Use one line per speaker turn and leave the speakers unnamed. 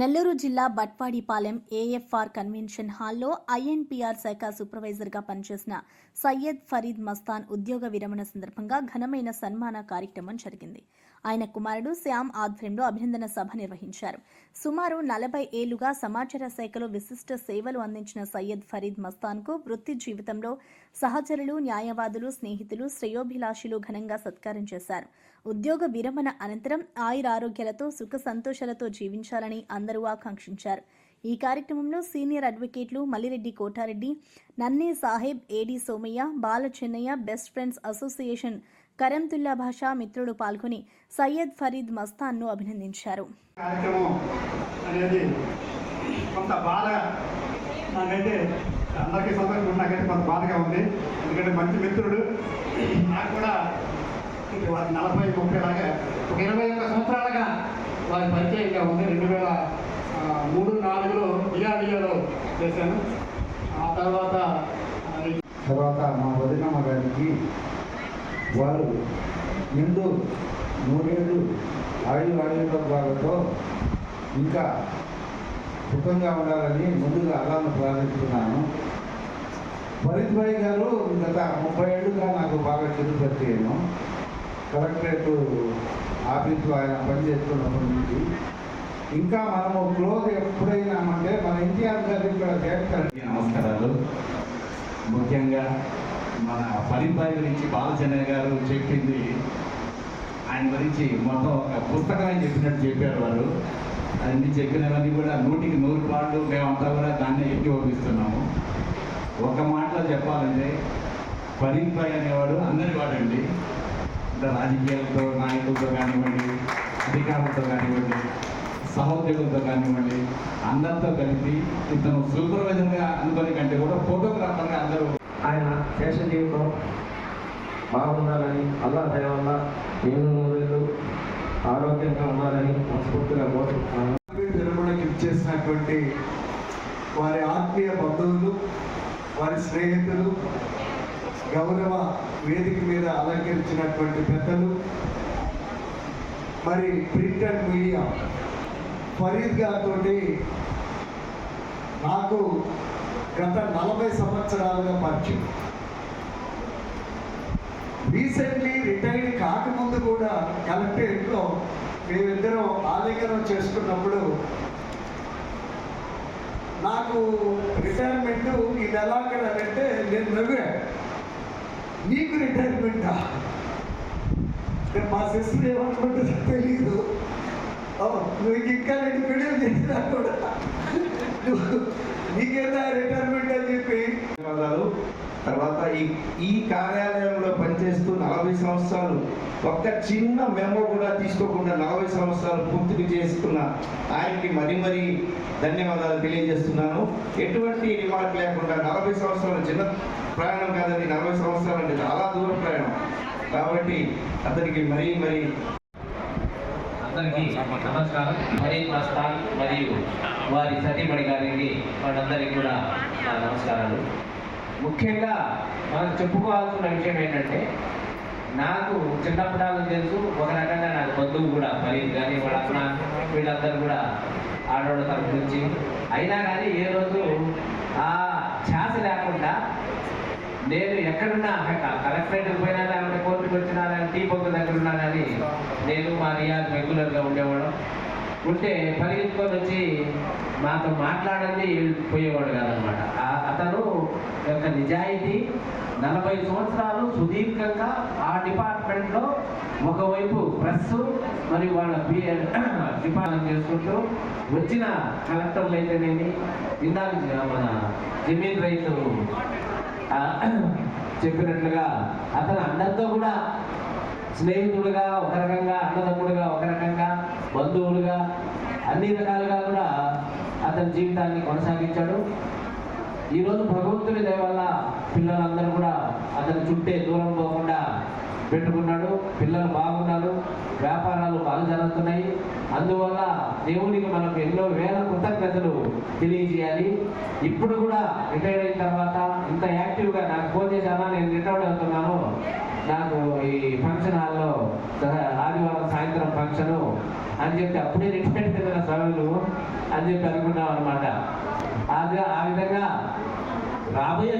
నెల్లూరు జిల్లా Batwadipalem AFR convention హాల్లో ఐఎన్పీఆర్ శాఖ సూపర్వైజర్గా పనిచేసిన సయ్యద్ ఫరీద్ మస్తాన్ ఉద్యోగ విరమణ సందర్భంగా ఘనమైన సన్మాన కార్యక్రమం జరిగింది. ఆయన కుమారుడు శ్యామ్ ఆధ్వర్యంలో అభినందన సభ నిర్వహించారు. సుమారు నలభై ఏళ్ళుగా సమాచార శాఖలో విశిష్ట సేవలు అందించిన సయ్యద్ ఫరీద్ మస్తాన్కు వృత్తి జీవితంలో సహచరులు న్యాయవాదులు స్నేహితులు శ్రేయోభిలాషులు ఘనంగా సత్కారం చేశారు. ఉద్యోగ విరమణ అనంతరం ఆయురారోగ్యాలతో సుఖ సంతోషాలతో జీవించాలని అందరూ ఆకాంక్షించారు. ఈ కార్యక్రమంలో సీనియర్ అడ్వకేట్లు మల్లిరెడ్డి కోటారెడ్డి నన్నే Saheb AD Somaiah Bala Chennaiah best friends association Karanthulla Basha మిత్రుడు పాల్గొని సయ్యద్ ఫరీద్ మస్తాన్ను అభినందించారు.
అందరికీ సంతోషం నాకైతే కొంత బాధగా ఉంది. ఎందుకంటే మంచి మిత్రుడు. నాకు కూడా వారి నలభై ముప్పై లాగా ఒక ఇరవై ఒక్క సంవత్సరాలుగా వారి పరిచయంగా ఉంది. రెండు వేల మూడు నాలుగులో డిఆర్డిఓలో చేశాను. ఆ తర్వాత ఆ, ఈ
తర్వాత మా వదినమ్మ గారికి వారు ముందు నూరేళ్ళు ఆయుధ ఆయుర్వేదాలతో ఇంకా సుఖంగా ఉండాలని ముందుగా అల్లాను ప్రార్థిస్తున్నాను. ఫరీద్ భాయ్ గారు గత ముప్పై ఏళ్ళుగా నాకు బాగా చెడు పరిచయను కలెక్టరేట్ ఆఫీస్లో ఆయన పనిచేస్తున్నప్పటి నుంచి. ఇంకా మనము క్లోజ్ ఎప్పుడైనామంటే మన ఎన్టీఆర్ గారు ఇక్కడ చేస్తారు.
నమస్కారాలు. ముఖ్యంగా మన ఫరీద్భాయ్ గురించి బాలచంద్ర గారు చెప్పింది. ఆయన గురించి మొత్తం ఒక పుస్తకాన్ని చెప్పినట్టు చెప్పారు వారు. అన్ని చెప్పినవన్నీ కూడా నూటికి నూరు పాటు మేమంతా కూడా దాన్ని ఎక్కి ఒప్పిస్తున్నాము ఒక మాటలో చెప్పాలంటే ఫరీద్భాయ్ అనేవాడు అందరి వాడండి. అంటే రాజకీయాలతో నాయకులతో కానివ్వండి అధికారులతో కానివ్వండి సహోద్యోగులతో కానివ్వండి అందరితో కలిపి ఇతను సూపర్వైజర్గా అనుకునే కంటే కూడా ఫోటోగ్రాఫర్గా అందరూ
శేష జీవితం బాగుండాలని అల్లా దయ వల్ల నేను నూరేళ్ళు ఆరోగ్యంగా ఉండాలని మనస్ఫూర్తిగా కోరుకుంటున్నాను.
విరమణకి ఇచ్చేసినటువంటి వారి ఆత్మీయ బంధువులు వారి స్నేహితులు గౌరవ వేదిక మీద అలంకరించినటువంటి పెద్దలు మరి ప్రింట్ అండ్ మీడియా ఫరీద్ గారితో నాకు గత నలభై సంవత్సరాలుగా పరిచయం. రీసెంట్లీ రిటైర్డ్ కాకముందు కూడా కలెక్టరేట్లో మేమిద్దరం ఆలింగనం చేసుకున్నప్పుడు నాకు రిటైర్మెంట్ ఇది ఎలా ఎలాగనంటే నేను నవ్వా. నీకు రిటైర్మెంటా మా సిస్టర్ ఏమనుకుంటుందో తెలియదు నువ్వు ఇంకా రెండు పెళ్ళిళ్ళు చేసినా కూడా. నీకేదా రిటైర్మెంట్ అని చెప్పి.
ధన్యవాదాలు. తర్వాత ఈ ఈ కార్యాలయంలో పనిచేస్తూ నలభై సంవత్సరాలు ఒక్క చిన్న మెమో కూడా తీసుకోకుండా నలభై సంవత్సరాలు పూర్తికి చేసుకున్న ఆయనకి మరీ మరీ ధన్యవాదాలు తెలియజేస్తున్నాను. ఎటువంటి రిమార్క్ లేకుండా నలభై సంవత్సరాలు చిన్న ప్రయాణం కాదండి నలభై సంవత్సరాలు అంటే చాలా దూరం ప్రయాణం. కాబట్టి అతనికి మరీ మరీ
అందరికీ నమస్కారం. ఫరీద్ మస్తాన్ మరియు వారి సతీమణి గారికి వాళ్ళందరికీ కూడా నా నమస్కారాలు. ముఖ్యంగా మనం చెప్పుకోవాల్సిన విషయం ఏంటంటే నాకు చిన్నప్పటి తెలుసు ఒక రకంగా నాకు బంధువు కూడా ఫరీద్ కానీ వాళ్ళ అన్న వీళ్ళందరూ కూడా ఆడవాళ్ళ తరపు నుంచి. అయినా కానీ ఏ రోజు ఆ ఛాస లేకుండా నేను ఎక్కడున్నా కలెక్టరేట్ పోయినా లేకపోతే కోర్టుకు వచ్చినా లేకపోతే టీ పొంగు దగ్గర ఉన్నా కానీ నేను మా రియాజ్ రెగ్యులర్గా ఉండేవాడు ఉంటే పరిగెత్తుకొని వచ్చి మాతో మాట్లాడండి పోయేవాడు కాదనమాట. అతను యొక్క నిజాయితీ నలభై సంవత్సరాలు సుదీర్ఘంగా ఆ డిపార్ట్మెంట్లో ఒకవైపు ప్రెస్ మరియు వాళ్ళ డిపార్ట్మెంట్ చేసుకుంటూ వచ్చిన కలెక్టర్లు అయితేనేమి? ఇందాక మన జమీన్ రైతు చెప్పినట్లుగా అతను అందరితో కూడా స్నేహితుడుగా ఒక రకంగా అన్నదమ్ముడుగా ఒక రకంగా బంధువులుగా అన్ని రకాలుగా కూడా అతని జీవితాన్ని కొనసాగించాడు. ఈరోజు భగవంతుని దయ వల్ల పిల్లలందరూ కూడా అతని చుట్టే దూరం పోకుండా పెట్టుకున్నాడు. పిల్లలు బాగున్నారు వ్యాపారాలు బాగా జరుగుతున్నాయి. అందువల్ల దేవునికి మనకు ఎన్నో వేల కృతజ్ఞతలు తెలియజేయాలి. ఇప్పుడు కూడా రిటైర్ అయిన తర్వాత ఇంత యాక్టివ్గా నాకు ఫోన్ చేశానా నేను రిటైర్డ్ అవుతున్నాను. నాకు ఈ ఫంక్షన్ హాల్లో ఆదివారం సాయంత్రం ఫంక్షను అని చెప్పి అప్పుడే రిటైర్డ్ అయిన సభలు అని చెప్పి అనుకున్నాం అనమాట ఆ విధంగా రాబోయే